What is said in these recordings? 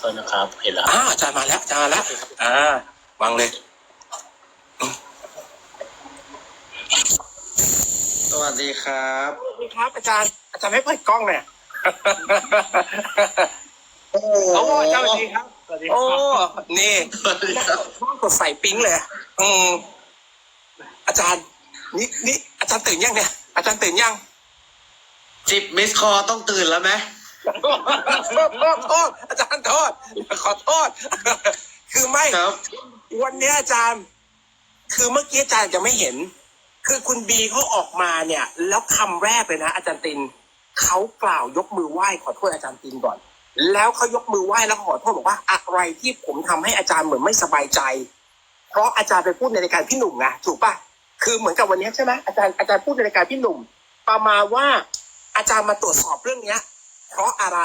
โทษนะครับ เห็นแล้วอ้าวอาจารย์มาแล้วอาจารย์มาแล้วอ่าวางเลย สวัสดีครับ สวัสดีครับอาจารย์อาจารย์ไม่เปิดกล้องเนี่ยโอ้โหโอ้อาจารย์สวัสดีครับสวัสดีคโอ้รับนี่สวัสดีครับกดใส่ปิ๊งเลยอืมอาจารย์นี่นี่อาจารย์ตื่นยังเนี่ยอาจารย์ตื่นยัง จิบมิสคอต้องตื่นแล้วไหม โทษโทษโทษโทษอาจารย์โทษขอโทษ คือไม่ครับ วันเนี้ยอาจารย์ คือเมื่อกี้อาจารย์จะไม่เห็น คือคุณบีเขาออกมาเนี่ย แล้วคำแรกเลยนะ อาจารย์ตินเขากล่าวยกมือไหว้ขอโทษอาจารย์ตินก่อน แล้วเขายกมือไหว้แล้วขอโทษบอกว่าอะไรที่ผมทำให้อาจารย์เหมือนไม่สบายใจ เพราะอาจารย์ไปพูดในรายการพี่หนุ่มไงถูกปะคือเหมือนกับวันเนี้ยใช่ไหมอาจารย์อาจารย์พูดในรายการพี่หนุ่มประมาณว่าอาจารย์มาตรวจสอบเรื่องเนี้ย เพราะอะไร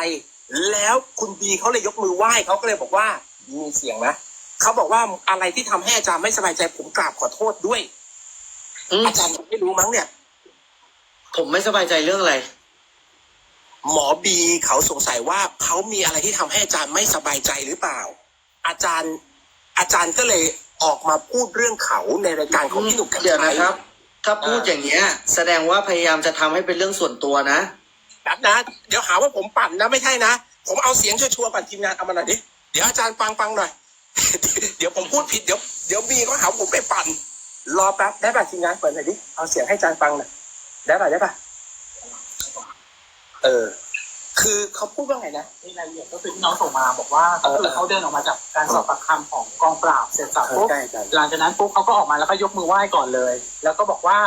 แล้วคุณบีเขาเลยยกมือไหว้เขาก็เลยบอกว่ามีเสียงนะเขาบอกว่าอะไรที่ทำให้อาจารย์ไม่สบายใจผมกราบขอโทษด้วยอืมอาจารย์ไม่รู้มั้งเนี่ย ผมไม่สบายใจเรื่องอะไร หมอบีเขาสงสัยว่าเขามีอะไรที่ทำให้อาจารย์ไม่สบายใจหรือเปล่า อาจารย์ อาจารย์ก็เลยออกมาพูดเรื่องเขาในรายการของพี่หนุ่มกัญเดี๋ยวชันะยครับ ถ้าพูดอย่างเงี้ย แสดงว่าพยายามจะทำให้เป็นเรื่องส่วนตัวนะ แบบนะ เดี๋ยวหาว่าผมปั่นนะไม่ใช่นะ ผมเอาเสียงชัวร์ๆปั่นทีมงานเอามาหน่อยดิ เดี๋ยวอาจารย์ฟังฟังหน่อย เดี๋ยวผมพูดผิดเดี๋ยวเดี๋ยวบีก็หาว่าผมไปปั่น รอแป๊บได้ป่ะทีมงานเปิดหน่อยดิ เอาเสียงให้อาจารย์ฟังหน่อยได้ป่ะได้ป่ะ เออ คือเขาพูดว่าไงนะนี่รายละเอียดก็คือที่น้องส่งมาบอกว่าก็คือเขาเดินออกมาจากการสอบปากคำของกองปราบเสร็จสับปุ๊บใช่อาจารย์หลังจากนั้นปุ๊บเขาก็ออกมาแล้วก็ยกมือไหว้ก่อนเลย แล้วก็บอกว่า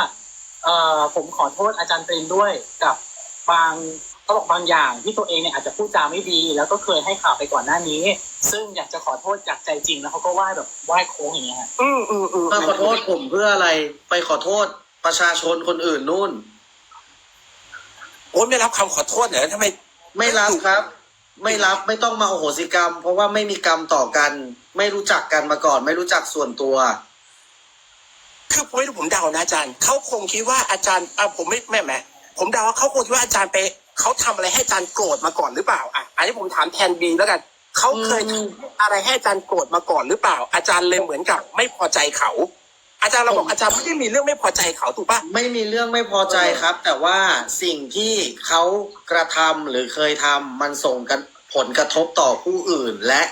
เอ่อผมขอโทษอาจารย์ตรีนด้วยกับ บางเขาบอกบางอย่างที่ตัวเองเนี่ยอาจจะพูดจาไม่ดี แล้วก็เคยให้ข่าวไปก่อนหน้านี้ ซึ่งอยากจะขอโทษจากใจจริงแล้วเขาก็ไหว้แบบไหว้โค้งอย่างเงี้ยฮะอืมอืมอืมมาขอโทษผมเพื่ออะไร ไปขอโทษประชาชนคนอื่นนู่นโอ้ยไม่รับคำขอโทษเหรอทำไมไม่รับครับ ไม่รับไม่ต้องมาโอโหสิกรรม เพราะว่าไม่มีกรรมต่อกัน ไม่รู้จักกันมาก่อน ไม่รู้จักส่วนตัว คือผมไม่รู้ผมเดานะอาจารย์เขาคงคิดว่าอาจารย์อะผมไม่แม่แม่ ผมเดาว่าเขาคงคิดว่าอาจารย์ไปเขาทำอะไรให้อาจารย์โกรธมาก่อนหรือเปล่าอะอันนี้ผมถามแทนบีแล้วกันเขาเคยอืมทำอะไรให้อาจารย์โกรธมาก่อนหรือเปล่า อาจารย์เลยเหมือนกับไม่พอใจเขา อาจารย์เราบอกอาจารย์ไม่ได้มีเรื่องไม่พอใจเขาถูกปะไม่มีเรื่องไม่พอใจครับ แต่ว่าสิ่งที่เขากระทำหรือเคยทำมันส่งกันผลกระทบต่อผู้อื่นและ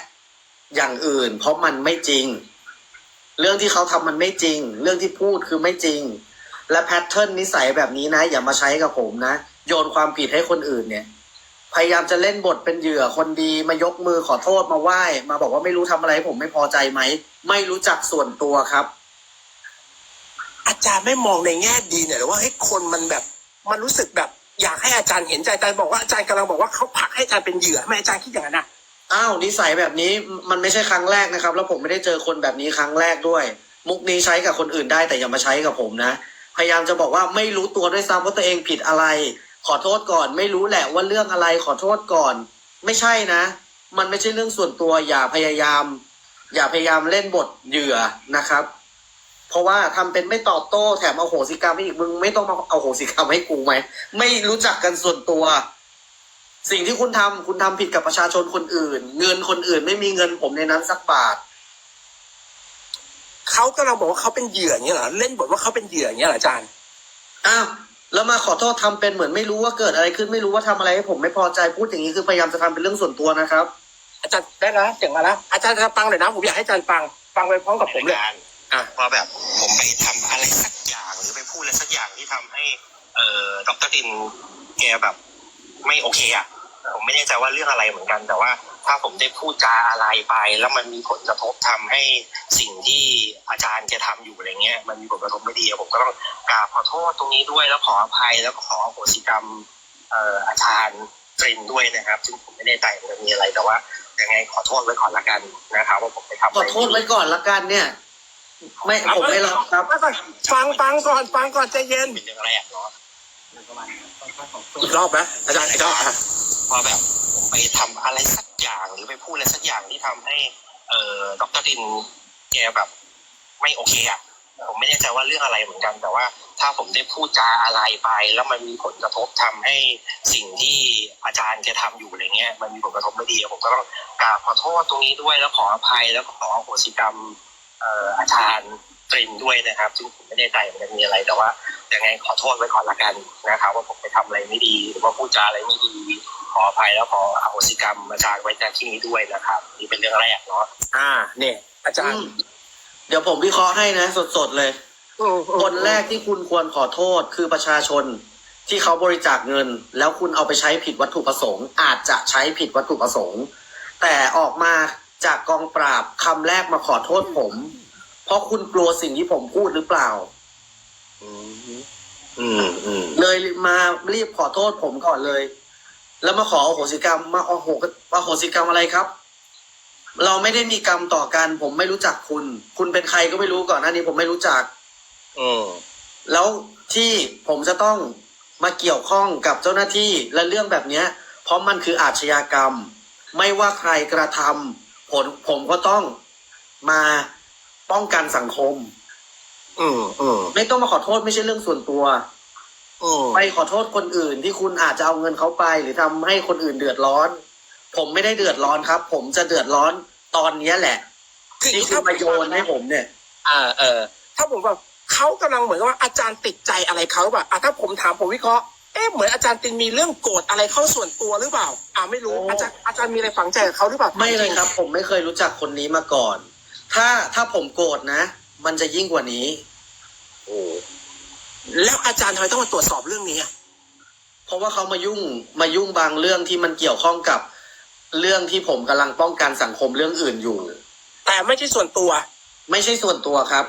อย่างอื่น เพราะมันไม่จริง เรื่องที่เขาทำมันไม่จริง เรื่องที่พูดคือไม่จริง และแพทเทิร์นนิสัยแบบนี้นะ อย่ามาใช้กับผมนะ โยนความผิดให้คนอื่นเนี่ย พยายามจะเล่นบทเป็นเหยื่อคนดีมายกมือขอโทษมาไหว้มาบอกว่าไม่รู้ทำอะไรให้ผมไม่พอใจไหม ไม่รู้จักส่วนตัวครับ อาจารย์ไม่มองในแง่ดีเนี่ยหรือว่าให้ยคนมันแบบมันรู้สึกแบบอยากให้อาจารย์เห็นใจอาจารย์บอกว่าอาจารย์กำลังบอกว่าเขาผลักให้อาจารย์เป็นเหยื่อทำไมอาจารย์คิดอย่างนั้นนะอ้าวนิสัยแบบนี้มันไม่ใช่ครั้งแรกนะครับ แล้วผมไม่ได้เจอคนแบบนี้ครั้งแรกด้วย มุกนี้ใช้กับคนอื่นได้แต่อย่ามาใช้กับผมนะ พยายามจะบอกว่าไม่รู้ตัวด้วยซ้ำว่าตัวเองผิดอะไร ขอโทษก่อน ไม่รู้แหละว่าเรื่องอะไรขอโทษก่อน ไม่ใช่นะ มันไม่ใช่เรื่องส่วนตัวอย่าพยายาม อย่าพยายามเล่นบทเหยื่อนะครับ เพราะว่าทำเป็นไม่ตอบโต้แถมเอาโหสิกรรมให้อีกมึงไม่ต้องมาเอาโหสิกรรมให้กูไหมไม่รู้จักกันส่วนตัว สิ่งที่คุณทำคุณทำผิดกับประชาชนคนอื่น เงินคนอื่น ไม่มีเงินผมในนั้นสักบาท เขากำลังบอกว่าเขาเป็นเหยื่ออย่างเงี้ยเหรอเล่นบทว่าเขาเป็นเหยื่ออย่างเงี้ยเหรออาจารย์อ้าวแล้วมาขอโทษทำเป็นเหมือนไม่รู้ว่าเกิดอะไรขึ้นไม่รู้ว่าทำอะไรให้ผมไม่พอใจพูดอย่างนี้คือพยายามจะทำเป็นเรื่องส่วนตัวนะครับ อาจารย์ได้นะเสียงมาแล้วอาจารย์จะฟังหน่อยนะผมอยากให้อาจารย์ฟังฟังไปพร้อมกับผมเลยอะว่าแบบผมไปทำอะไรสักอย่างหรือไปพูดอะไรสักอย่างที่ทำให้ เอ่อดรดินแกแบบ ไม่โอเคอะผมไม่แน่ใจว่าเรื่องอะไรเหมือนกันแต่ว่า ถ้าผมได้พูดจาอะไรไป แล้วมันมีผลกระทบทำให้สิ่งที่อาจารย์แกทำอยู่อะไรเงี้ย มันมีผลกระทบไม่ดีอะผมก็ต้องกราบขอโทษตรงนี้ด้วยแล้วขออภัยแล้วก็ขออโหสิกรรมเอ่ออาจารย์ตรินด้วยนะครับซึ่งผมไม่แน่ใจว่ามีอะไรแต่ว่ายังไงขอโทษไว้ก่อนละกันนะครับว่าผมไปทำะขอไรโทษไว้ก่อนละกันเนี่ย ไม่ผมไม่รับครับฟังฟังก่อนฟังก่อนใจเย็นเป็นเรื่องแรกเนาะประมาณนี้ค่อนข้างของตัวอีกรอบนะอาจารย์อีกรอบอะพอแบบผมไปทำอะไรสัก อย่างหรือไปพูดอะไรสักอย่างที่ทำให้ เอ่อดรดินแกแบบ ไม่โอเคอะผมไม่แน่ใจว่าเรื่องอะไรเหมือนกัน แต่ว่าถ้าผมได้พูดจาอะไรไป แล้วมันมีผลกระทบทำให้สิ่งที่อาจารย์แกทำอยู่อะไรเงี้ยมันมีผลกระทบไม่ดีผมก็ต้องกราบขอโทษตรงนี้ด้วยแล้วขออภัยแล้วก็ขออโหสิกรรมเอ่ออาจารย์ตรินด้วยนะครับ ซึ่งผมไม่แน่ใจมันจะมีอะไรแต่ว่ายังไงขอโทษไว้ก่อนละกันนะครับ ว่าผมไปทำอะไรไม่ดี หรือว่าพูดจาอะไรไม่ดี ออภัยแล้วขออโหสิกรรมอาจารย์ไว้ในที่นี้ด้วยนะครับนี่เป็นเรื่องแรกเนาะอ่า เนี่ย อาจารอืย์มเดี๋ยวผมวิเคราะห์ให้นะ สดๆเลยอืมอืมคนแรกที่คุณควรขอโทษคือประชาชนที่เขาบริจาคเงิน แล้วคุณเอาไปใช้ผิดวัตถุประสงค์ อาจจะใช้ผิดวัตถุประสงค์ แต่ออกมาจากกองปราบคำแรกมาขอโทษผม เพราะคุณกลัวสิ่งที่ผมพูดหรือเปล่าอืมอืมอืมเลยมารีบขอโทษผมก่อนเลย แล้วมาขออโหสิกรรมมาอโหอโหสิกรรมอะไรครับ เราไม่ได้มีกรรมต่อกัน ผมไม่รู้จักคุณ คุณเป็นใครก็ไม่รู้ก่อนหน้านี้ผมไม่รู้จักอืมแล้วที่ผมจะต้องมาเกี่ยวข้องกับเจ้าหน้าที่และเรื่องแบบเนี้ย เพราะมันคืออาชญากรรม ไม่ว่าใครกระทำผลผมก็ต้องมาป้องกันสังคม อืมอืมไม่ต้องมาขอโทษไม่ใช่เรื่องส่วนตัวอืม ไปขอโทษคนอื่นที่คุณอาจจะเอาเงินเขาไป หรือทำให้คนอื่นเดือดร้อน ผมไม่ได้เดือดร้อนครับ ผมจะเดือดร้อนตอนเนี้ยแหละคือที่คุณมาโยนให้ผมเนี่ยอ่าเออ ถ้าผมว่าเขากำลังเหมือนกับว่าอาจารย์ติดใจอะไรเขาแบบอะถ้าผมถามผมวิเคราะห์เอ๊ะเหมือนอาจารย์ตินมีเรื่องโกรธอะไรเข้าส่วนตัวหรือเปล่า อ่าไม่รู้โอ้อาจารย์อาจารย์มีอะไรฝังใจกับเขาหรือเปล่าไม่เลยครับ ผมไม่เคยรู้จักคนนี้มาก่อน ถ้าถ้าผมโกรธนะ มันจะยิ่งกว่านี้ โอ้ แล้วอาจารย์ทำไมต้องมาตรวจสอบเรื่องนี้อะเพราะว่าเขามายุ่งมายุ่งบางเรื่องที่มันเกี่ยวข้องกับเรื่องที่ผมกำลังป้องกันสังคมเรื่องอื่นอยู่ แต่ไม่ใช่ส่วนตัว ไม่ใช่ส่วนตัวครับ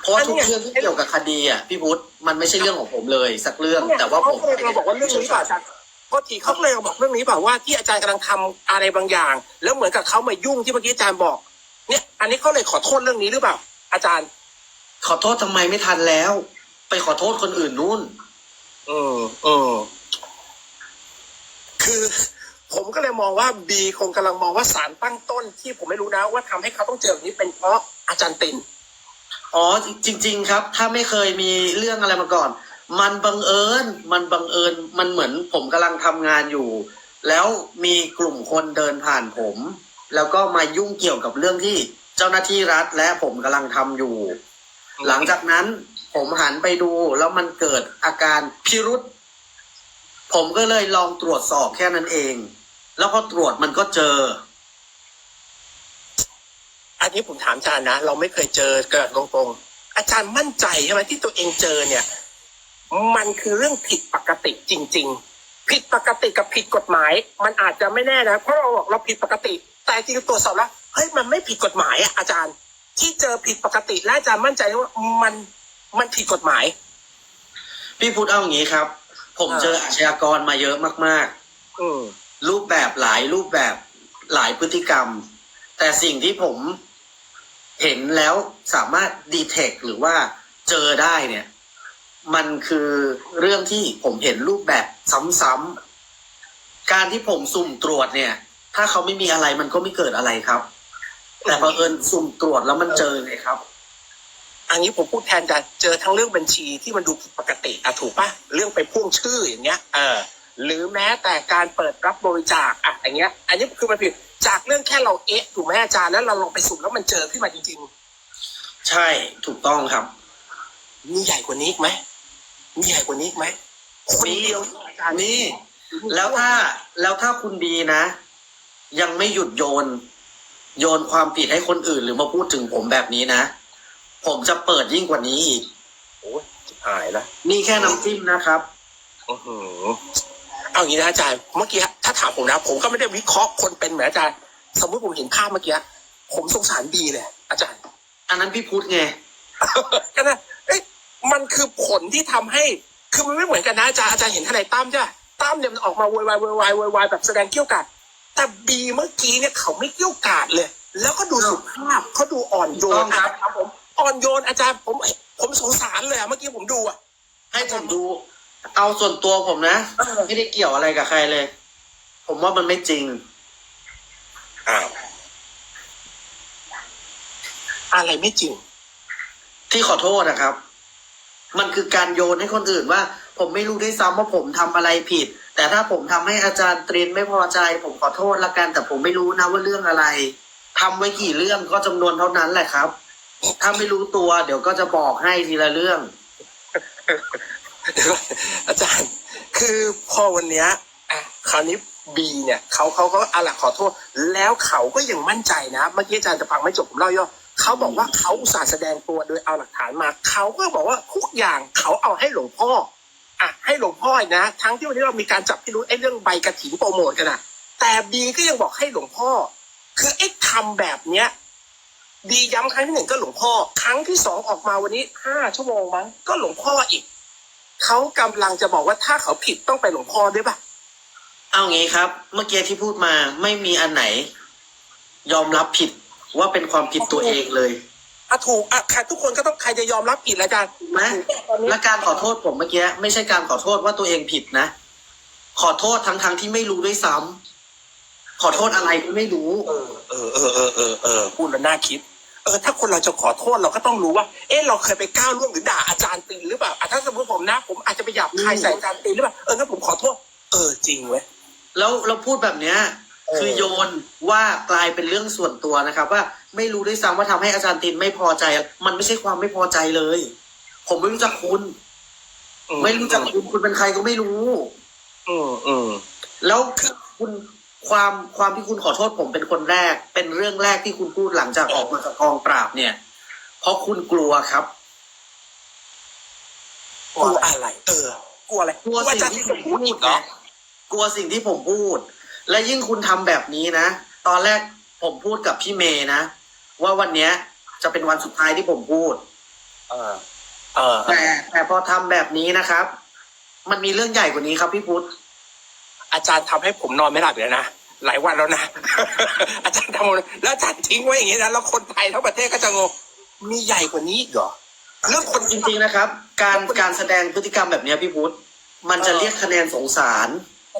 เพราะว่าอันทุกเนี้ยเรื่องที่เกี่ยวกับคดีอะพี่พุทธมันไม่ใช่เรื่องของผมเลยสักเรื่องแต่ว่าผมเขาเลยมาบอกว่าเรื่องนี้เปล่าอาจารย์ก็ทีเขาเลยมาบอกเรื่องนี้เปล่าว่าที่อาจารย์กำลังทำอะไรบางอย่าง แล้วเหมือนกับเขามายุ่งที่เมื่อกี้อาจารย์บอก เนี่ย อันนี้เขาเลยขอโทษเรื่องนี้หรือเปล่า อาจารย์ ขอโทษทำไมไม่ทันแล้ว ไปขอโทษคนอื่นนู่นอืมอืมคือ ผมก็เลยมองว่าบีคงกำลังมองว่าสารตั้งต้นที่ผมไม่รู้นะว่าทำให้เขาต้องเจอแบบนี้เป็นเพราะอาจารย์ติน อ๋อจริง ๆ ครับ ถ้าไม่เคยมีเรื่องอะไรมาก่อน มันบังเอิญ มันบังเอิญ มันเหมือนผมกำลังทำงานอยู่ แล้วมีกลุ่มคนเดินผ่านผม แล้วก็มายุ่งเกี่ยวกับเรื่องที่เจ้าหน้าที่รัฐและผมกำลังทำอยู่ หลังจากนั้น ผมหันไปดูแล้วมันเกิดอาการพิรุษผมก็เลยลองตรวจสอบแค่นั้นเอง แล้วพอตรวจมันก็เจอ อันนี้ผมถามอาจารย์นะ เราไม่เคยเจอเกิดตรงๆ อาจารย์มั่นใจใช่ไหมที่ตัวเองเจอเนี่ย มันคือเรื่องผิดปกติจริง ๆ ผิดปกติกับผิดกฎหมาย มันอาจจะไม่แน่นะ เพราะเราบอกเราผิดปกติ แต่จริงๆตรวจสอบแล้วเฮ้ยมันไม่ผิดกฎหมายอะอาจารย์ ที่เจอผิดปกติและอาจารย์มั่นใจว่ามัน มันผิดกฎหมาย พี่พูดเอาอย่างนี้ครับ ผมอ่าเจออาชญากรมาเยอะมากอืมๆรูปแบบหลายรูปแบบหลายพฤติกรรม แต่สิ่งที่ผมเห็นแล้วสามารถดีเทคหรือว่าเจอได้เนี่ย มันคือเรื่องที่ผมเห็นรูปแบบซ้ำๆการที่ผมสุ่มตรวจเนี่ย ถ้าเขาไม่มีอะไรมันก็ไม่เกิดอะไรครับ แต่พอเผอิญสุ่มตรวจแล้วมันเจอไงครับ อันนี้ผมพูดแทนกันเจอทั้งเรื่องบัญชีที่มันดูผิดปกติอะถูกปะเรื่องไปพ่วงชื่ออย่างเงี้ยเออหรือแม้แต่การเปิดรับบริจาคอะอย่างเงี้ย อันนี้คือมันผิดจากเรื่องแค่เราเอ๊ะถูกไหมอาจารย์แล้วเราลองไปสุ่มแล้วมันเจอขึ้นมาจริงใช่ถูกต้องครับๆมีใหญ่กว่านี้อีกไหมมีใหญ่กว่านี้อีกไหมคนเดียวอาจารย์นี่แล้วถ้าแล้วถ้าคุณบีนะ ยังไม่หยุดโยน โยนความผิดให้คนอื่นหรือมาพูดถึงผมแบบนี้นะ ผมจะเปิดยิ่งกว่านี้อีก โอ้ยชิบหายละนี่แค่น้ำจิ้มนะครับ อื้อหือเอาอย่างนี้นะอาจารย์เมื่อกี้ถ้าถามผมนะ ผมก็ไม่ได้วิเคราะห์คนเป็นเหมือนอาจารย์สมมติผมเห็นภาพเมื่อกี้ผมสงสารบีเลยอาจารย์ อันนั้นพี่พูดไง ก็นะเอ้ยมันคือผลที่ทำให้ คือมันไม่เหมือนกันนะอาจารย์อาจารย์เห็นทนายตั้มใช่ไหมตั้มเนี่ยมันออกมาโวยวายโวยวายโวยวายแบบแสดงเกี้ยวกาดแต่บีเมื่อกี้เนี่ยเขาไม่เกี้ยวกาดเลย แล้วก็ดูสุภาพเขาดูอ่อนโยถูกต้นองครับครับผม อ่อนโยนอาจารย์ผมผมสงสารเลยอะเมื่อกี้ผมดูอะให้ผมดู เอาส่วนตัวผมนะเออไม่ได้เกี่ยวอะไรกับใครเลย ผมว่ามันไม่จริงอ้าวอะไรไม่จริง ที่ขอโทษนะครับ มันคือการโยนให้คนอื่นว่า ผมไม่รู้ด้วยซ้ำว่าผมทำอะไรผิด แต่ถ้าผมทำให้อาจารย์ตรีนไม่พอใจ ผมขอโทษละกันแต่ผมไม่รู้นะว่าเรื่องอะไรทำไว้กี่เรื่องก็จำนวนเท่านั้นแหละครับ ถ้าไม่รู้ตัว เดี๋ยวก็จะบอกให้ทีละเรื่อง เดี๋ยวก่อนอาจารย์ คือพอวันเนี้ยอะคราวนี้บีเนี่ยเขาเขาก็อะละขอโทษ แล้วเขาก็ยังมั่นใจนะเมื่อกี้อาจารย์จะฟังไม่จบผมเล่าย่อเขาบอกว่าเขาอุตส่าห์แสดงตัวโดยเอาหลักฐานมา เขาก็บอกว่าทุกอย่างเขาเอาให้หลวงพ่ออะให้หลวงพ่อนะ ทั้งที่วันนี้เรามีการจับที่รู้ไอ้เรื่องใบกระถิ่นโปรโมทกันอะแต่บีก็ยังบอกให้หลวงพ่อ คือไอ้ทำแบบเนี้ย บีย้ำครั้งที่หนึ่งก็หลวงพ่อ ครั้งที่สองออกมาวันนี้ห้าชั่วโมงมั้งก็หลวงพ่ออีกเขากำลังจะบอกว่าถ้าเขาผิดต้องไปหลวงพ่อด้วยป่ะเอางี้ครับ เมื่อกี้ที่พูดมาไม่มีอันไหน ยอมรับผิดว่าเป็นความผิดตัวเองเลยอะถูกอะใครทุกคนก็ต้องใครจะยอมรับผิดแล้วกันถูกไหมถูกป่ะตอนนี้และการขอโทษผมเมื่อกี้ไม่ใช่การขอโทษว่าตัวเองผิดนะ ขอโทษทั้งทั้งๆที่ไม่รู้ด้วยซ้ำขอโทษอะไรก็ไม่รู้ เออเออเออเออเออเออพูดแล้วน่าคิด เออถ้าคนเราจะขอโทษเราก็ต้องรู้ว่า เออเราเคยไปก้าวล่วงหรือด่าอาจารย์ตีนหรือเปล่าอะถ้าสมมติผมนะ ผมอาจจะไปหยาบคายใส่อาจารย์ตีนหรือเปล่าเอองั้นผมขอโทษ เออจริงเว้ย แล้วเราพูดแบบเนี้ย เออ คือโยนว่ากลายเป็นเรื่องส่วนตัวนะครับ ว่าไม่รู้ด้วยซ้ำว่าทำให้อาจารย์ตินไม่พอใจ มันไม่ใช่ความไม่พอใจเลย ผมไม่รู้จักคุณ อืไม่รู้จักคุณคุณเป็นใครก็ไม่รู้ อืมอืม แล้วคุณ ความความที่คุณขอโทษผมเป็นคนแรก เป็นเรื่องแรกที่คุณพูดหลังจากออกมาจากกองปราบเนี่ย เพราะคุณกลัวครับ กลัวอะไร เออ กลัวอะไรกลัวอาสิ่งจารย์ที่ที่ผผมมพูพูดดอีกเหรอนะกลัวสิ่งที่ผมพูด และยิ่งคุณทำแบบนี้นะ ตอนแรกผมพูดกับพี่เมย์นะ ว่าวันเนี้ย จะเป็นวันสุดท้ายที่ผมพูด เออ เออแต่แต่พอทำแบบนี้นะครับ มันมีเรื่องใหญ่กว่านี้ครับพี่พุทธ อาจารย์ทำให้ผมนอนไม่หลับเลยนะหลายวันแล้วนะ อาจารย์ทำแล้วอาจารย์ทิ้งไว้อย่างนี้นะแล้วคนไทยทั้งประเทศก็จะงงมีใหญ่กว่านี้อีกเหรอเรื่องคนจริงๆนะครับ การการแสดงพฤติกรรมแบบเนี้ยพี่พุทธมันจะเรียกคะแนนสงสาร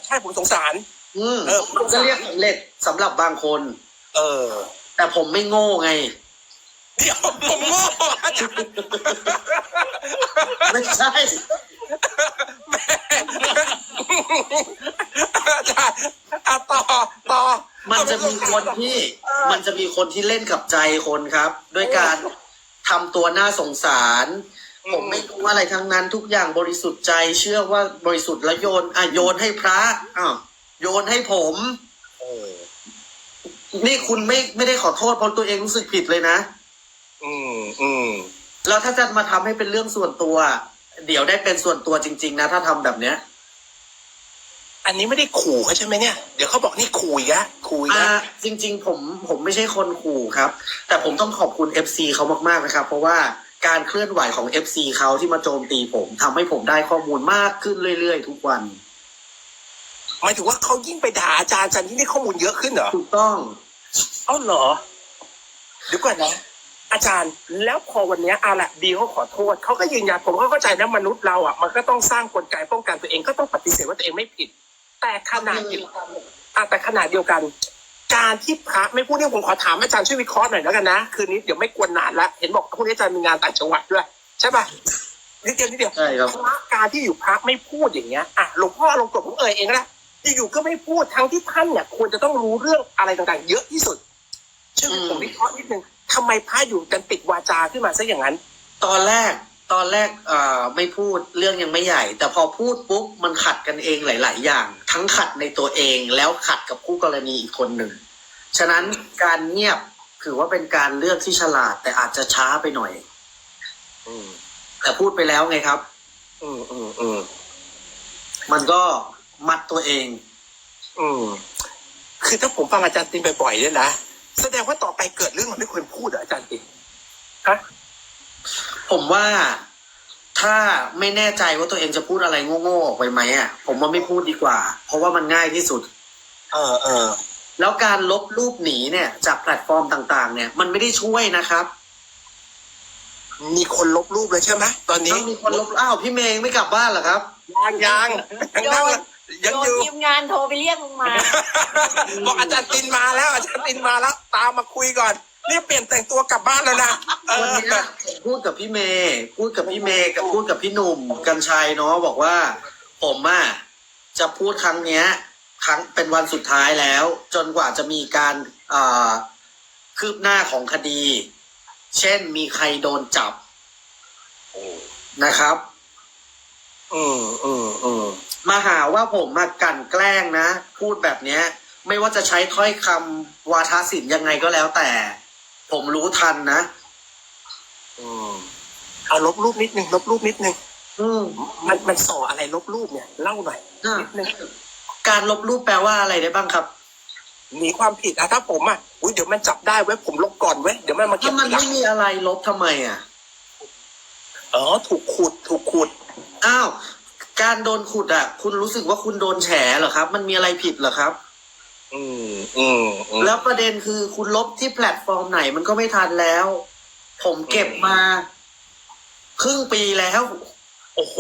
ใช่ผมสงสาร อืมเออมันจะเรียกสำเร็จสำหรับบางคน เออ แต่ผมไม่โง่ไง เดี๋ยวผมโง่อาจารย์ไม่ใช่อาจารย์อะต่อต่อมันจะมีคนที่ มันจะมีคนที่เล่นกับใจคนครับ ด้วยการทำตัวน่าสงสาร ผมไม่รู้อะไรทั้งนั้นทุกอย่างบริสุทธิ์ใจเชื่อว่าบริสุทธิ์แล้วโยนอะโยนให้พระอ้าวโยนให้ผมเออนี่คุณไม่ไม่ได้ขอโทษเพราะตัวเองรู้สึกผิดเลยนะ อืมอืมแล้วถ้าจะมาทำให้เป็นเรื่องส่วนตัว เดี๋ยวได้เป็นส่วนตัวจริง ๆ นะ ถ้าทำแบบเนี้ย อันนี้ไม่ได้ขู่เขาใช่ไหมเนี่ย เดี๋ยวเขาบอกนี่ขู่อีกแล้วขู่อีกอ่าแล้วจริง ๆ ผมผมไม่ใช่คนขู่ครับ แต่ผมต้องขอบคุณ FC เขามากๆนะครับ เพราะว่าการเคลื่อนไหวของ FC เขาที่มาโจมตีผมทำให้ผมได้ข้อมูลมากขึ้นเรื่อยๆ ทุกวัน หมายถึงว่าเขายิ่งไปด่าอาจารย์อาจารย์ยิ่งได้ข้อมูลเยอะขึ้นเหรอถูกต้อง เอ้าเหรอเดี๋ยวก่อนนะ อาจารย์แล้วพอวันเนี้ยเอาละบีเขาขอโทษเขาก็ยืนยันผมก็เข้าใจนะมนุษย์เราอะมันก็ต้องสร้างกลไกป้องกันตัวเองก็ต้องปฏิเสธว่าตัวเองไม่ผิด แต่ขนาดเดียวกันอะแต่ขนาดเดียวกัน การที่พระไม่พูดเนี่ยผมขอถามอาจารย์ช่วยวิเคราะห์หน่อยแล้วกันนะคืนนี้เดี๋ยวไม่กวนนานละเห็นบอกพรุ่งนี้อาจารย์มีงานต่างจังหวัดด้วยใช่ป่ะนิดเดียวนิดเดียวใช่ครับพระการที่อยู่พระไม่พูดอย่างเงี้ยอะหลวงพ่อลงกฎผมเอ่ยเองนะอยู่ๆก็ไม่พูดทั้งที่ท่านเนี่ยควรจะต้องรู้เรื่องอะไรต่างๆ เยอะที่สุดช่วยผมวิเคราะห์นิดนึง ทำไมพระอยู่กันติดวาจาขึ้นมาซะอย่างนั้น ตอนแรกตอนแรกเอ่อไม่พูดเรื่องยังไม่ใหญ่ แต่พอพูดปุ๊บมันขัดกันเองหลาย ๆ อย่าง ทั้งขัดในตัวเองแล้วขัดกับคู่กรณีอีกคนหนึ่งฉะนั้นการเงียบถือว่าเป็นการเลือกที่ฉลาด แต่อาจจะช้าไปหน่อย อืมแต่พูดไปแล้วไงครับ อืมอืมอืมมันก็มัดตัวเอง อืมคือถ้าผมฟังอาจารย์ตินบ่อยๆเนี่ยนะ แสดงว่าต่อไปเกิดเรื่องมันไม่ควรพูดเหรออาจารย์ตินฮะผมว่าถ้าไม่แน่ใจว่าตัวเองจะพูดอะไรโง่ๆออกไปไหมอะผมว่าไม่พูดดีกว่า เพราะว่ามันง่ายที่สุด เออเออแล้วการลบรูปหนีเนี่ย จากแพลตฟอร์มต่าง ๆ เนี่ย มันไม่ได้ช่วยนะครับ มีคนลบรูปเลยใช่ไหมตอนนี้ต้องมีคนลบอ้าวพี่เมย์ไม่กลับบ้านเหรอครับ ยังยังยังนั่ง ยังโดอนยู่ ทีมงานโทรไปเรียกมึงมา บอกอาจารย์ตินมาแล้ว อาจารย์ตินมาแล้ว ตามมาคุยก่อนรีบเปลี่ยนแต่งตัวกลับบ้านแล้วนะเอวันอเนี้ยผมพูดกับพี่เมย์พูดกับพี่เมย์กับพูดกับพี่หนุ่มกัญชัยเนาะบอกว่า ผมอะจะพูดครั้งเนี้ย ครั้งเป็นวันสุดท้ายแล้ว จนกว่าจะมีการเอ่อคืบหน้าของคดี เช่นมีใครโดนจับนะครับ อืมอืมอืม มาหาว่าผมมากลั่นแกล้งนะ พูดแบบเนี้ย ไม่ว่าจะใช้ถ้อยคำวาทศิลป์ยังไงก็แล้วแต่ ผมรู้ทันนะอืมเอาลบรูปนิดนึงลบรูปนิดนึงอืมมันมันส่ออะไรลบรูปเนี่ยเล่าหน่อยอะนิดนึงการลบรูปแปลว่าอะไรได้บ้างครับหนีความผิดอะถ้าผมอะอุ้ยเดี๋ยวมันจับได้เว้ยผมลบก่อนเว้ยเดี๋ยวมันมาเก็ถ้าบมันทีหลัไม่งมีอะไรลบทำไมอะอ๋อถูกขุดถูกขุดอ้าว การโดนขุดอะ คุณรู้สึกว่าคุณโดนแฉเหรอครับ มันมีอะไรผิดเหรอครับ อืมอืมอืมแล้วประเด็นคือคุณลบที่แพลตฟอร์มไหนมันก็ไม่ทันแล้ว ผมเก็บมา ครึ่งปีแล้ว โอ้โห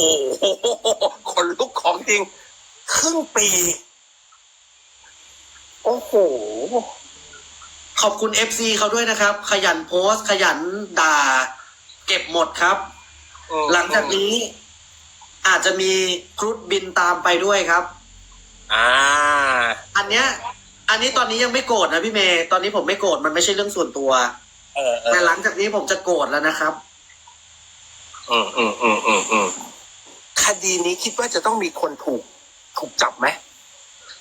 คนลุกของจริง ครึ่งปี โอ้โห ขอบคุณ FC เขาด้วยนะครับ ขยันโพสต์ ขยันด่า เก็บหมดครับ หลังจากนี้ อาจจะมีครุฑบินตามไปด้วยครับ อ่า อันเนี้ย อันนี้ตอนนี้ยังไม่โกรธนะพี่เมย์ตอนนี้ผมไม่โกรธมันไม่ใช่เรื่องส่วนตัว เออเออแต่หลังจากนี้ผมจะโกรธแล้วนะครับ อืมอืมอืมอืมอืมคดีนี้คิดว่าจะต้องมีคนถูก ถูกจับไหม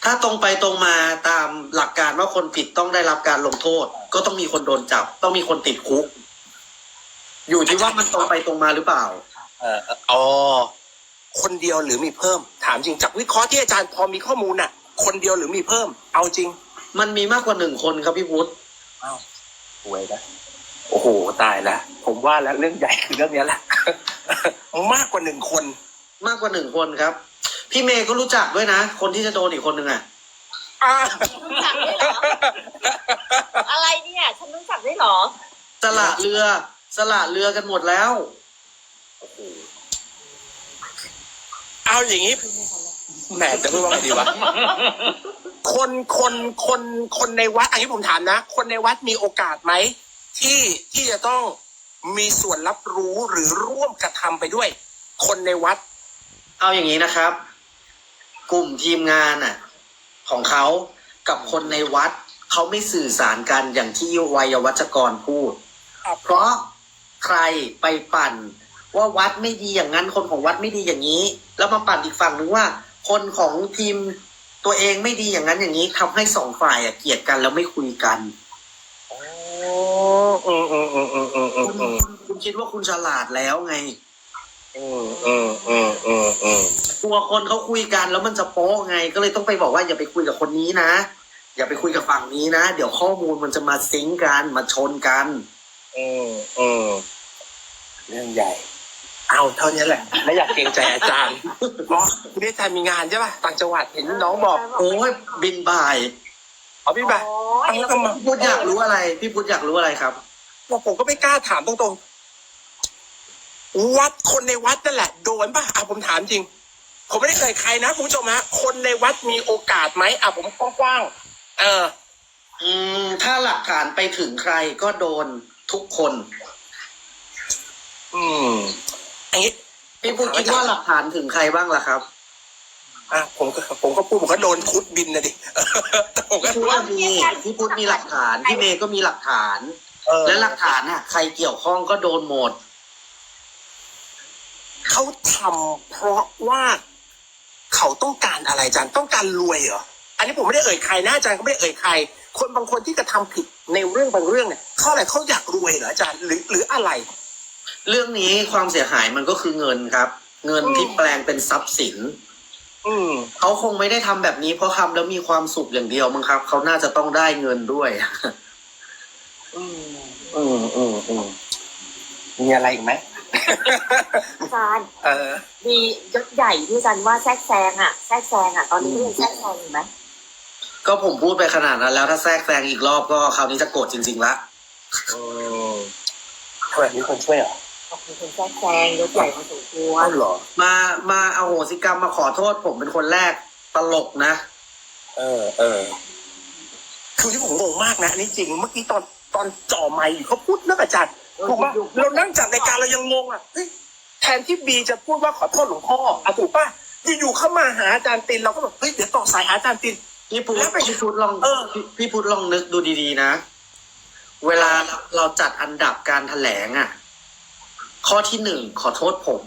ถ้าตรงไปตรงมาตามหลักการว่าคนผิดต้องได้รับการลงโทษ ก็ต้องมีคนโดนจับ ต้องมีคนติดคุก อยู่ที่ว่ามันตรงไปตรงมาหรือเปล่า เอออ๋อ คนเดียวหรือมีเพิ่ม ถามจริงจากวิเคราะห์ที่อาจารย์พอมีข้อมูลน่ะ คนเดียวหรือมีเพิ่ม เอาจริง มันมีมากกว่าหนึ่งคนครับพี่พุทธอ้าวสวยนะโอ้โหตายแล้วผมว่าแล้วเรื่องใหญ่คือเรื่องเนี้ยแหละมากกว่าหนึ่งคน มากกว่าหนึ่งคนครับ พี่เมย์ก็รู้จักด้วยนะ คนที่จะโดนอีกคนหนึ่งอะอ่ารู้จักด้วยเหรออะไรเนี่ยฉันรู้จักด้วยเหรอ สละเรือ สละเรือกันหมดแล้ว เอาอย่างนี้แหมจะพูดว่าไงดีวะ คนคนคนคนในวัดอันนี้ผมถามนะ คนในวัดมีโอกาสไหมที่ที่จะต้องมีส่วนรับรู้หรือร่วมกระทำไปด้วย คนในวัด เอาอย่างนี้นะครับ กลุ่มทีมงานอะ ของเขากับคนในวัดเขาไม่สื่อสารกันอย่างที่วัยวัจกรพูด เพราะใครไปปั่น ว่าวัดไม่ดีอย่างนั้นคนของวัดไม่ดีอย่างนี้ แล้วมาปั่นอีกฝั่งนึงว่า คนของทีมตัวเองไม่ดีอย่างนั้นอย่างนี้ทำให้สองฝ่ายอะเกลียดกันแล้วไม่คุยกันโอ้เอืมอืมอืมอืมอืมอืมคุณอืมคุณคิดว่าคุณฉลาดแล้วไงเอืมอืมอืมอืมอืมกลัวคนเขาคุยกันแล้วมันจะโป๊ะไง ก็เลยต้องไปบอกว่าอย่าไปคุยกับคนนี้นะอย่าไปคุยกับฝั่งนี้นะ เดี๋ยวข้อมูลมันจะมาซิงกันมาชนกัน เอืมอืมเรื่องใหญ่ เอาเท่านี้แหละ ไม่อยากเกรงใจอาจารย์เพราะคุณอาจารย์มีงานใช่ป่ะต่างจังหวัดเห็นน้องบอกโอ้ยบินบ่ายเอาพี่บ่าโอ้ตั้ยงก็มาพี่พุทธอยากรู้อะไร พี่พุทธอยากรู้อะไรครับบอกผมก็ไม่กล้าถามตรงๆวัดคนในวัดนั่นแหละโดนป่ะอะผมถามจริง ผมไม่ได้เคยใครนะคุณผู้ชมฮะคนในวัดมีโอกาสไหมอะผมกว้างๆเออ อืม ถ้าหลักฐานไปถึงใครก็โดนทุกคน อืม อันนี้พี่พุทธคิดว่าหลักฐานถึงใครบ้างล่ะครับอะผมก็ผมก็พูดผมก็โดนคุดบินนะดิผมก็พี่พุทธมีพี่พุทธมีหลักฐานพี่เมย์ก็มีหลักฐาน เออและหลักฐานน่ะ ใครเกี่ยวข้องก็โดนหมด เขาทำเพราะว่าเขาต้องการอะไรอาจารย์ต้องการรวยเหรออันนี้ผมไม่ได้เอ่ยใครนะอาจารย์ก็ไม่ได้เอ่ยใคร คนบางคนที่กระทำผิดในเรื่องบางเรื่องเนี่ยเขาอะไรเขาอยากรวยเหรออาจารย์หรือหรืออะไร เรื่องนี้ความเสียหายมันก็คือเงินครับ เงินที่แปลงเป็นทรัพย์สินอืมเขาคงไม่ได้ทำแบบนี้เพราะทำแล้วมีความสุขอย่างเดียวมั้งครับเขาน่าจะต้องได้เงินด้วยอืมอืมอืมอืมมีอะไรอีกไหมอาจารย์เออ มียศใหญ่ที่อาจารย์ว่าแทรกแซงอะแทรกแซงอะตอนนี้ก็ยังแทรกแซงอยู่ไหมก็ผมพูดไปขนาดนั้นแล้วถ้าแทรกแซงอีกรอบก็คราวนี้จะโกรธจริงๆละอืมทำไมมีคนช่วยเหรอ ขอบคุณคนแทรกแซงยศใหญ่พอสมควรอ้าวเหรอ มามาเอาโหสิกรรมมาขอโทษผมเป็นคนแรกตลกนะ เออเออคือที่ผมงงมากนะอันนี้จริงเมื่อกี้ตอนตอนจ่อไมค์อยู่เขาพูดเรื่องอาจารย์ถูกปะเรานั่งจัดรายการเรายังงงอะเฮ้ยแทนที่บีจะพูดว่าขอโทษหลวงพ่ออะถูกปะอยู่ๆเข้ามาหาอาจารย์ตินเราก็แบบเฮ้ยเดี๋ยวต่อสายหาอาจารย์ตินพี่พุทธแล้วไปพี่พุทธลองเออพี่พี่พุทธลองนึกดูดีๆนะ เวลาเราจัดอันดับการแถลงอะ ข้อที่หนึ่งขอโทษผม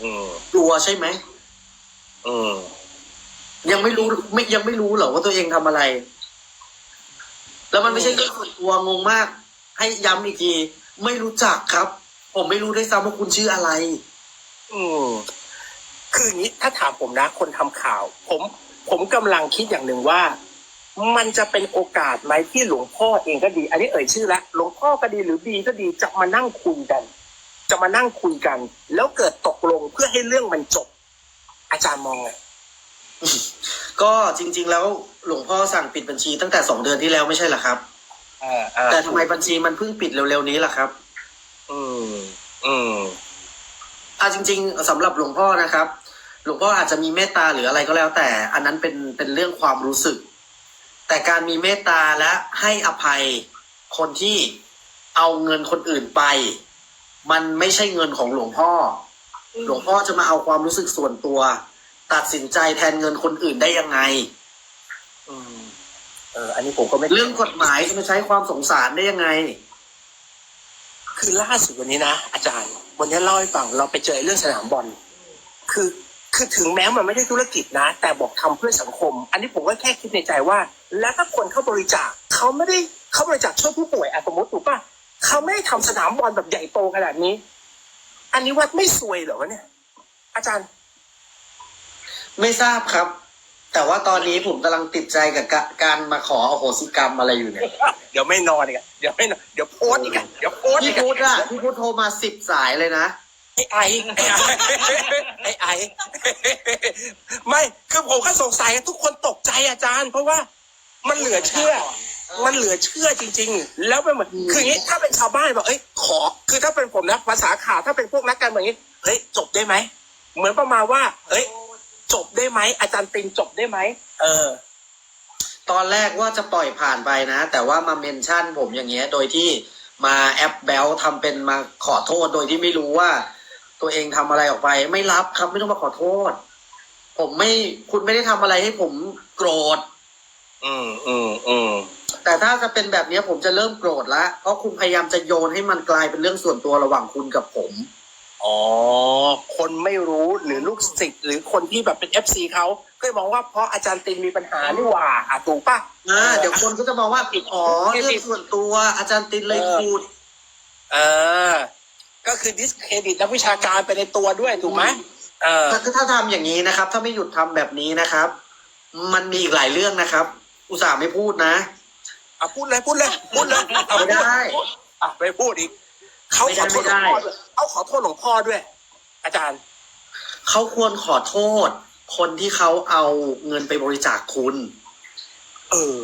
อืมกลัวใช่ไหมอืมยังไม่รู้ไม่ยังไม่รู้เหรอว่าตัวเองทำอะไร แล้วมันไม่ใช่เรื่องส่วนตัวงงมาก ให้ย้ำอีกทีไม่รู้จักครับ ผมไม่รู้ด้วยซ้ำว่าคุณชื่ออะไร อืมคืออย่างนี้ถ้าถามผมนะ คนทำข่าว ผมผมกำลังคิดอย่างหนึ่งว่า มันจะเป็นโอกาสไหมที่หลวงพ่อเองก็ดี อันนี้เอ่ยชื่อละหลวงพ่อก็ดีหรือบีก็ดีจะมานั่งคุยกัน จะมานั่งคุยกัน แล้วเกิดตกลงเพื่อให้เรื่องมันจบ อาจารย์มองไงก็จริง ๆ แล้วหลวงพ่อสั่งปิดบัญชีตั้งแต่สองเดือนที่แล้วไม่ใช่เหรอครับแต่ทำไมบัญชีมันเพิ่งปิดเร็วๆนี้ล่ะครับ อืมอืมอะจริง ๆสำหรับหลวงพ่อนะครับ หลวงพ่ออาจจะมีเมตตาหรืออะไรก็แล้ว แต่ อันนั้นเป็นเป็นเรื่องความรู้สึก แต่การมีเมตตาและให้อภัยคนที่เอาเงินคนอื่นไป มันไม่ใช่เงินของหลวงพ่อ หลวงพ่อจะมาเอาความรู้สึกส่วนตัว ตัดสินใจแทนเงินคนอื่นได้ยังไงอืมเอออันนี้ผมก็ไม่เรื่องกฎหมายจะมาใช้ความสงสารได้ยังไง คือล่าสุดวันนี้นะอาจารย์ วันนี้เล่าให้ฟังเราไปเจอเรื่องสนามบอลคือคือถึงแม้มันไม่ได้ธุรกิจนะ แต่บอกทำเพื่อสังคม อันนี้ผมก็แค่คิดในใจว่า แล้วถ้าคนเข้าบริจาคเขาไม่ได้เขาบริจาคช่วยผู้ป่วยอะสมมติถูกป่ะ เขาไม่ได้ทำสนามบอลแบบใหญ่โตขนาดนี้ อันนี้วัดไม่ซวยเหรอวะเนี่ย อาจารย์ ไม่ทราบครับ แต่ว่าตอนนี้ผมกำลังติดใจกับกะการมาขออโหสิกรรมอะไรอยู่เนี่ยเดี๋ยวไม่นอนอีกอะเดี๋ยวไม่นอนเดี๋ยวโพสต์อีกอะเดี๋ยวโพสต์อีพี่กพุทธอะอะพี่พุทธโทรมาสิบสายเลยนะไอ้ไอ้ไอ้ไอ้ไอ้ไม่คือผมก็สงสัยทุกคนตกใจอาจารย์ เพราะว่ามันเหลือเชื่อ มันเหลือเชื่อจริง ๆ แล้วมันเหมือนคืออย่างนี้ถ้าเป็นชาวบ้านบอกเอ้ยขอ คือถ้าเป็นผมนะภาษาข่าวถ้าเป็นพวกนักการเมืองอย่างนี้เฮ้ยจบได้ไหมเหมือนประมาณว่า เอ้ยจบได้ไหมอาจารย์ตินจบได้ไหมเออ ตอนแรกว่าจะปล่อยผ่านไปนะ แต่ว่ามาเมนชั่นผมอย่างเงี้ย โดยที่มาแอปแบลทำเป็นมาขอโทษโดยที่ไม่รู้ว่า ตัวเองทำอะไรออกไป ไม่รับครับไม่ต้องมาขอโทษ ผมไม่คุณไม่ได้ทำอะไรให้ผมโกรธ อืมอืมอืม แต่ถ้าจะเป็นแบบเนี้ยผมจะเริ่มโกรธละเพราะคุณพยายามจะโยนให้มันกลายเป็นเรื่องส่วนตัวระหว่างคุณกับผม อ๋อ คนไม่รู้หรือลูกศิษย์หรือคนที่แบบเป็นเอฟซีเขาก็เลยมองว่าเพราะอาจารย์ตินมีปัญหานี่หว่าอะถูกปะอ่าเดี๋ยวคนก็จะมองว่าอ๋อเรื่องส่วนตัวอาจารย์ตินเลยพูดเออ ก็คือดิสเครดิตนักวิชาการไปในตัวด้วยถูกไหมเออถ้าถ้าทำอย่างนี้นะครับ ถ้าไม่หยุดทำแบบนี้นะครับ มันมีอีกหลายเรื่องนะครับ อุตส่าห์ไม่พูดนะ อะพูดเลยพูดเลยพูดเลยเอาไม่ได้พูอะไปพูดอีกเขาขอโทษหลวงพ่อด้วยเขาขอโทษหลวงพ่อด้วย อาจารย์เขาควรขอโทษ คนที่เขาเอาเงินไปบริจาคคุณ เออ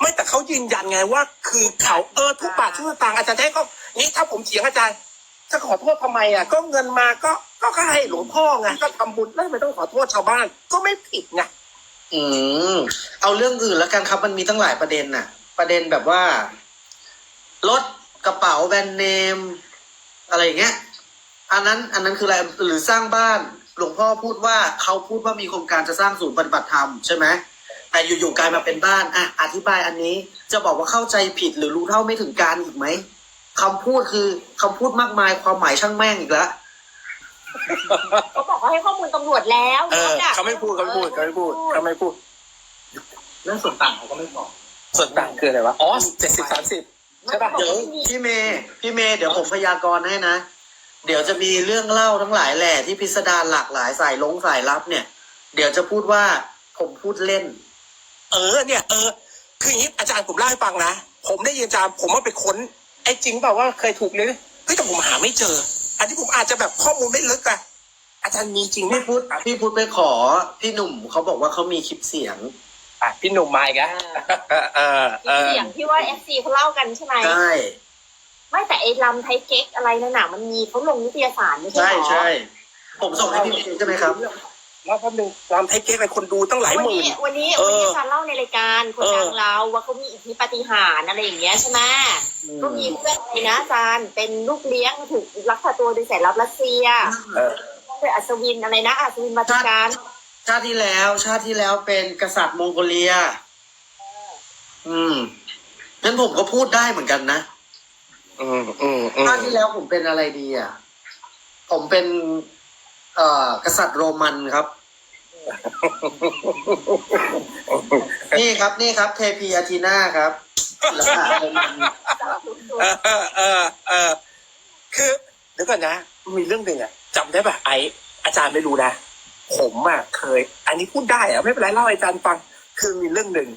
ไม่แต่เขายืนยันไงว่า คือเขาเออทุกบาททุกสตางค์อาจารย์จะให้เขานี่ถ้าผมเถียงอาจารย์จะขอโทษทำไมอะ ก็เงินมาก็ก็ให้หลวงพ่อไงก็ทำบุญแล้วทำไม่ต้องขอโทษชาวบ้าน ก็ไม่ผิดไง อืมเอาเรื่องอื่นแล้วกันครับมันมีตั้งหลายประเด็นน่ะ ประเด็นแบบว่ารถกระเป๋าแบรนด์เนม อะไรอย่างเงี้ย อันนั้น อันนั้นคืออะไรหรือสร้างบ้านหลวงพ่อพูดว่าเขาพูดว่ามีโครงการจะสร้างศูนย์ปฏิบัติธรรมใช่ไหมแต่อยู่ๆกลายมาเป็นบ้านอะอธิบายอันนี้จะบอกว่าเข้าใจผิดหรือรู้เท่าไม่ถึงการอีกไหมคำพูดคือคำพูดมากมายความหมายช่างแม่งอีกแล้ว เขาบอกว่าให้ข้อมูลตำรวจแล้วเออนี่ยเขาไม่พูดเขาไม่พูดเขาไม่พูดเขาไม่พูด เรื่องส่วนต่างเขาก็ไม่บอกส่วนต่างคืออะไรวะ อ๋อเจ็ดสิบสามสิบใช่ป่ะเดี๋ยวพี่เมย์พี่เมย์เดี๋ยวผมพยากรณ์ให้นะ เดี๋ยวจะมีเรื่องเล่าทั้งหลายแหล่ที่พิสดารหลากหลายสายลงสายลับเนี่ย เดี๋ยวจะพูดว่าผมพูดเล่น เออเนี่ย เออ คืออย่างนี้อาจารย์ผมเล่าให้ฟังนะ ผมได้ยินอาจารย์ผมว่าไปค้นไอ้จริงเปล่าว่าเคยถูกเลยเฮ้ยแต่ผมหาไม่เจอ อันที่ผมอาจจะแบบข้อมูลไม่ลึกอะอาจารย์มีจริงไหมพี่พุทธพี่พุทธไปขอ พี่หนุ่มเขาบอกว่าเขามีคลิปเสียง อะพี่หนุ่มมาอีกแล้วเออเออเออเสียงที่ว่าเอฟซีเขาเล่ากันใช่ไหมใช่ไม่แต่ไอ้ลำไทยเก๊กอะไรนั่นน่ะมันมีเขาลงนิตยสารไม่ใช่ใช่เหรอใช่ผมส่งให้พี่เมย์ใช่ไหมครับ แล้วแป๊บนึงรำไทยเก๊กไปคนดูตั้งหลายวันหมื่นี้นวันนี้เออวันนี้อาจารย์เล่าในรายการคนเออดังเราว่าเขามีอิทธิปาฏิหาริย์อะไรอย่างเงี้ยใช่ไหมก็มีเพื่อนอะไรนะอาจารย์เป็นลูกเลี้ยงถูกลักพาตัวโดยสายลับรัสเซียเออเป็นอัศวินอะไรนะอัศวินมาติการชาติที่แล้ว ชาติที่แล้วเป็นกษัตริย์มองโกเลีย อืมงั้นผมก็พูดได้เหมือนกันนะอืมอืมอืมชาติที่แล้วผมเป็นอะไรดีอะ ผมเป็น เอ่อกษัตริย์โรมันครับ นี่ครับนี่ครับเทพีอาทีนาครับแล้วก็โรมันเออเออเออเออคือเดี๋ยวก่อนนะ มีเรื่องหนึ่งอะจำได้ป่ะไออาจารย์ไม่รู้นะ ผมอะเคย อันนี้พูดได้อะไม่เป็นไรเล่าให้อาจารย์ฟัง คือมีเรื่องหนึ่ง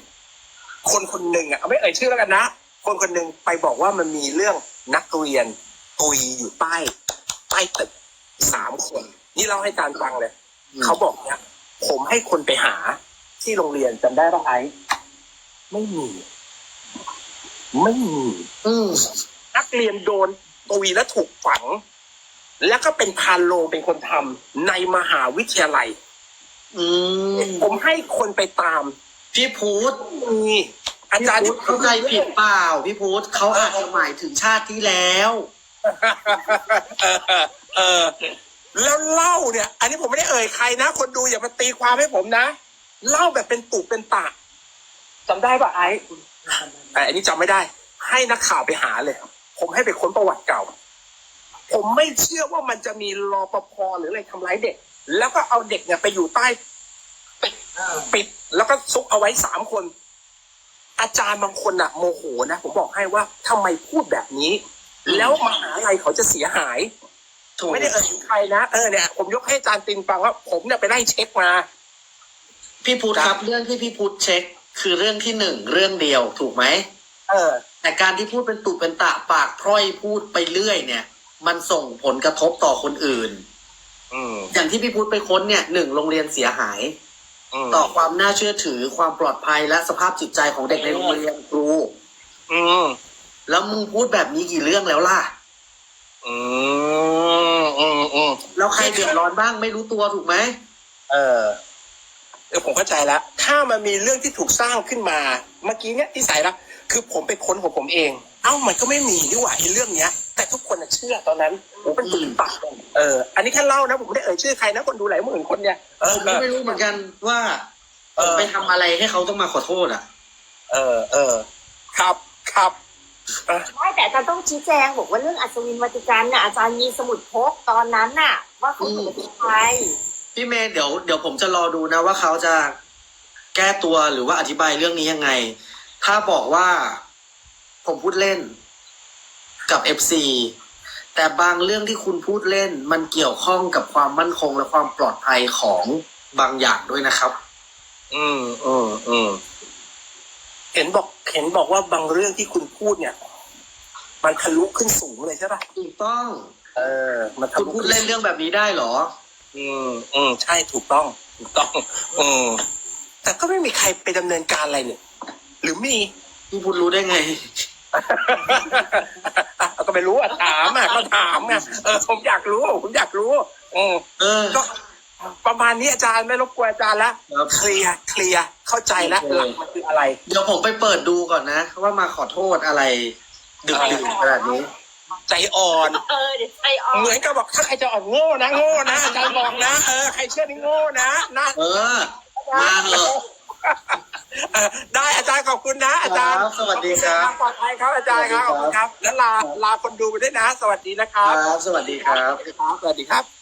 คนคนหนึ่งอะเอาไม่เอ่ยชื่อแล้วกันนะ คนคนหนึ่งไปบอกว่ามันมีเรื่องนักเรียนตุยอยู่ใต้ใต้ตึกสามคน นี่เล่าให้อาจารย์ฟังเลย เขาบอกเนี่ย ผมให้คนไปหาที่โรงเรียนจำได้ป่ะไอไม่มี ไม่มี อืมนักเรียนโดนตุยและถูกฝัง แล้วก็เป็นพานโลงเป็นคนทำในมหาวิทยาลัย อืมผมให้คนไปตามพี่พูดมีอาจารย์พี่พูดเข้าใจผิดเปล่า พี่พูดเขาอาจจะหมายถึงชาติที่แล้ว เออเออ แล้วเล่าเนี่ย อันนี้ผมไม่ได้เอ่ยใครนะ คนดูอย่ามาตีความให้ผมนะ เล่าแบบเป็นตุเป็นตะจำได้ป่ะไอ้แต่อันนี้จำไม่ได้ ให้นักข่าวไปหาเลย ผมให้ไปค้นประวัติเก่า ผมไม่เชื่อว่ามันจะมีรอปภหรืออะไรทำร้ายเด็ก แล้วก็เอาเด็กเนี่ยไปอยู่ใต้ปิดปิด แล้วก็ซุกเอาไว้สามคน อาจารย์บางคนอะโมโหนะ ผมบอกให้ว่าทำไมพูดแบบนี้ แล้วมหาลัยเขาจะเสียหาย ถูกไม่ได้เอ่ยถึงใครนะเออเนี่ยผมยกให้อาจารย์ตินฟังว่าผมเนี่ยไปไล่เช็คมา พี่พูดครับ เรื่องที่พี่พูดเช็ค คือเรื่องที่หนึ่งเรื่องเดียวถูกไหมเออ แต่การที่พูดเป็นตุเป็นตะปากพร่อยพูดไปเรื่อยเนี่ย มันส่งผลกระทบต่อคนอื่นอืมอย่างที่พี่พูดไปค้นเนี่ยหนึ่งโรงเรียนเสียหายอืมต่อความน่าเชื่อถือความปลอดภัยและสภาพจิตใจของเด็กในโรงเรียนครูอืมแล้วมึงพูดแบบนี้กี่เรื่องแล้วล่ะ อืม อืมอืมแล้วใครเดือดร้อนบ้างไม่รู้ตัวถูกไหมเออเออผมเข้าใจแล้ว ถ้ามันมีเรื่องที่ถูกสร้างขึ้นมา เมื่อกี้เนี่ยที่ใส่ละคือผมไปค้นของผมเอง เอ้ามันก็ไม่มีนี่หว่าไอ้เรื่องเนี้ย แต่ทุกคนน่ะเชื่อตอนนั้นผมเป็นตื่นปากเออ อันนี้แค่เล่านะผมไม่ได้เอ่ยชื่อใครนะคนดูหลายหมื่นคนเนี่ยเอผอมก็ไม่รู้เหมือนกันว่าเออไปทำอะไรให้เขาต้องมาขอโทษอะ เออเออ ครับครับเออ ไม่แต่อาจารย์ต้องชี้แจงบอกว่าเรื่องอัศวินวัติกันน่ะอาจารย์มีสมุดพกตอนนั้นน่ะ ว่าเขาอยู่ที่ใครพี่เมย์เดี๋ยวเดี๋ยวผมจะรอดูนะว่าเขาจะแก้ตัวหรือว่าอธิบายเรื่องนี้ยังไง ถ้าบอกว่าผมพูดเล่นกับเอฟซีแต่บางเรื่องที่คุณพูดเล่น มันเกี่ยวข้องกับความมั่นคงและความปลอดภัยของบางอย่างด้วยนะครับ อืมอืมอืม เห็นบอกเห็นบอกว่าบางเรื่องที่คุณพูดเนี่ย มันทะลุขึ้นสูงเลยใช่ป่ะถูกต้อง เออ มันทะคุณลุพูดเล่นเรื่องแบบนี้ได้เหรอ อืมอืมใช่ถูกต้อง ถูกต้องอืมแต่ก็ไม่มีใครไปดำเนินการอะไรเนี่ย หรือมี พี่พูดรู้ได้ไงอะก็ไม่รู้อะถามอะก็ถามไงเออผมอยากรู้ ผมอยากรู้อืมเออ ก็ ประมาณนี้อาจารย์ไม่รบกวนอาจารย์ละครับ เคลียร์เคลียร์เข้าใจแล้วโอเคหลักมันคืออะไร เดี๋ยวผมไปเปิดดูก่อนนะ ว่ามาขอโทษอะไร ดึกดื่นขนาดนี้ ใจอ่อน เออเดี๋ยวใจอ่อนเหมือนกับบอกถ้าใครจะอ่อนโง่นะโง่นะอาจารย์บอกนะเออใครเชื่อนี่โง่นะนะเออ มาเถอะ เออได้อาจารย์ขอบคุณนะ อาจารย์ครับสวัสดีครับปลอดภัยครับอาจารย์ครับขอบคุณครับ แล้วลาลาคนดูไปด้วยนะ สวัสดีนะคครับรับสวัสดีครับ สวัสดีครับ